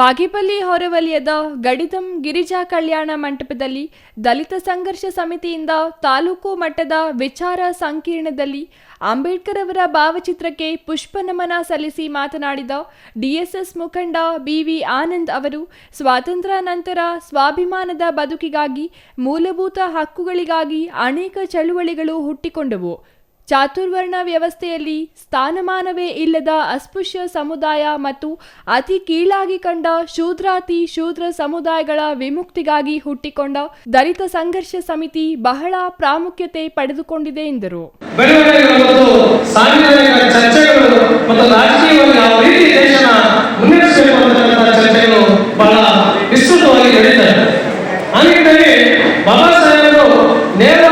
ಬಾಗೇಪಲ್ಲಿ ಹೊರವಲಯದ ಗಡಿದಂ ಗಿರಿಜಾ ಕಲ್ಯಾಣ ಮಂಟಪದಲ್ಲಿ ದಲಿತ ಸಂಘರ್ಷ ಸಮಿತಿಯಿಂದ ತಾಲೂಕು ಮಟ್ಟದ ವಿಚಾರ ಸಂಕೀರ್ಣದಲ್ಲಿ ಅಂಬೇಡ್ಕರ್ ಅವರ ಭಾವಚಿತ್ರಕ್ಕೆ ಪುಷ್ಪ ನಮನ ಸಲ್ಲಿಸಿ ಮಾತನಾಡಿದ ಡಿಎಸ್ಎಸ್ ಮುಖಂಡ ಬಿವಿ ಆನಂದ್ ಅವರು ಸ್ವಾತಂತ್ರ್ಯ ನಂತರ ಸ್ವಾಭಿಮಾನದ ಬದುಕಿಗಾಗಿ ಮೂಲಭೂತ ಹಕ್ಕುಗಳಿಗಾಗಿ ಅನೇಕ ಚಳುವಳಿಗಳು ಹುಟ್ಟಿಕೊಂಡವು. ಚಾತುರ್ವರ್ಣ ವ್ಯವಸ್ಥೆಯಲ್ಲಿ ಸ್ಥಾನಮಾನವೇ ಇಲ್ಲದ ಅಸ್ಪೃಶ್ಯ ಸಮುದಾಯ ಮತ್ತು ಅತಿ ಕೀಳಾಗಿ ಕಂಡ ಶೂದ್ರಾತಿ ಶೂದ್ರ ಸಮುದಾಯಗಳ ವಿಮುಕ್ತಿಗಾಗಿ ಹುಟ್ಟಿಕೊಂಡ ದಲಿತ ಸಂಘರ್ಷ ಸಮಿತಿ ಬಹಳ ಪ್ರಾಮುಖ್ಯತೆ ಪಡೆದುಕೊಂಡಿದೆ ಎಂದರು. ಬಾಬಾ ಸಾಹೇಬರು ಸಾಂವಿಧಾನಿಕ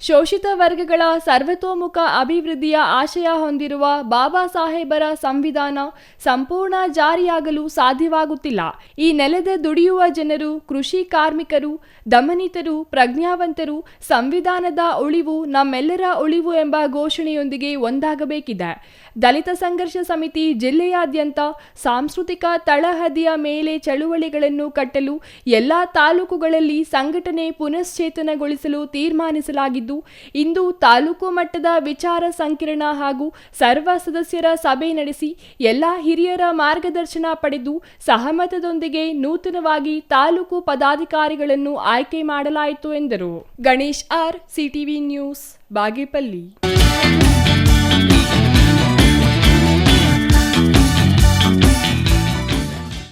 ಶೋಷಿತ ವರ್ಗಗಳ ಸರ್ವತೋಮುಖ ಅಭಿವೃದ್ಧಿಯ ಆಶಯ ಹೊಂದಿರುವ ಬಾಬಾ ಸಾಹೇಬರ ಸಂವಿಧಾನ ಸಂಪೂರ್ಣ ಜಾರಿಯಾಗಲು ಸಾಧ್ಯವಾಗುತ್ತಿಲ್ಲ. ಈ ನೆಲದ ದುಡಿಯುವ ಜನರು, ಕೃಷಿ ಕಾರ್ಮಿಕರು, ದಮನಿತರು, ಪ್ರಜ್ಞಾವಂತರು, ಸಂವಿಧಾನದ ಉಳಿವು ನಮ್ಮೆಲ್ಲರ ಉಳಿವು ಎಂಬ ಘೋಷಣೆಯೊಂದಿಗೆ ಒಂದಾಗಬೇಕಿದೆ. ದಲಿತ ಸಂಘರ್ಷ ಸಮಿತಿ ಜಿಲ್ಲೆಯಾದ್ಯಂತ ಸಾಂಸ್ಕೃತಿಕ ತಳಹದಿಯ ಮೇಲೆ ಚಳುವಳಿಗಳನ್ನು ಕಟ್ಟಲು ಎಲ್ಲ ತಾಲೂಕುಗಳಲ್ಲಿ ಸಂಘಟನೆ ಪುನಶ್ಚೇತನಗೊಳಿಸಲು ತೀರ್ಮಾನಿಸಲಾಗಿದ್ದು ಇಂದು ತಾಲೂಕು ಮಟ್ಟದ ವಿಚಾರ ಸಂಕಿರಣ ಹಾಗೂ ಸರ್ವ ಸದಸ್ಯರ ಸಭೆ ನಡೆಸಿ ಎಲ್ಲ ಹಿರಿಯರ ಮಾರ್ಗದರ್ಶನ ಪಡೆದು ಸಹಮತದೊಂದಿಗೆ ನೂತನವಾಗಿ ತಾಲೂಕು ಪದಾಧಿಕಾರಿಗಳನ್ನು ಆಯ್ಕೆ ಮಾಡಲಾಯಿತು ಎಂದರು. Ganesh R, CTV news, Bagepalli.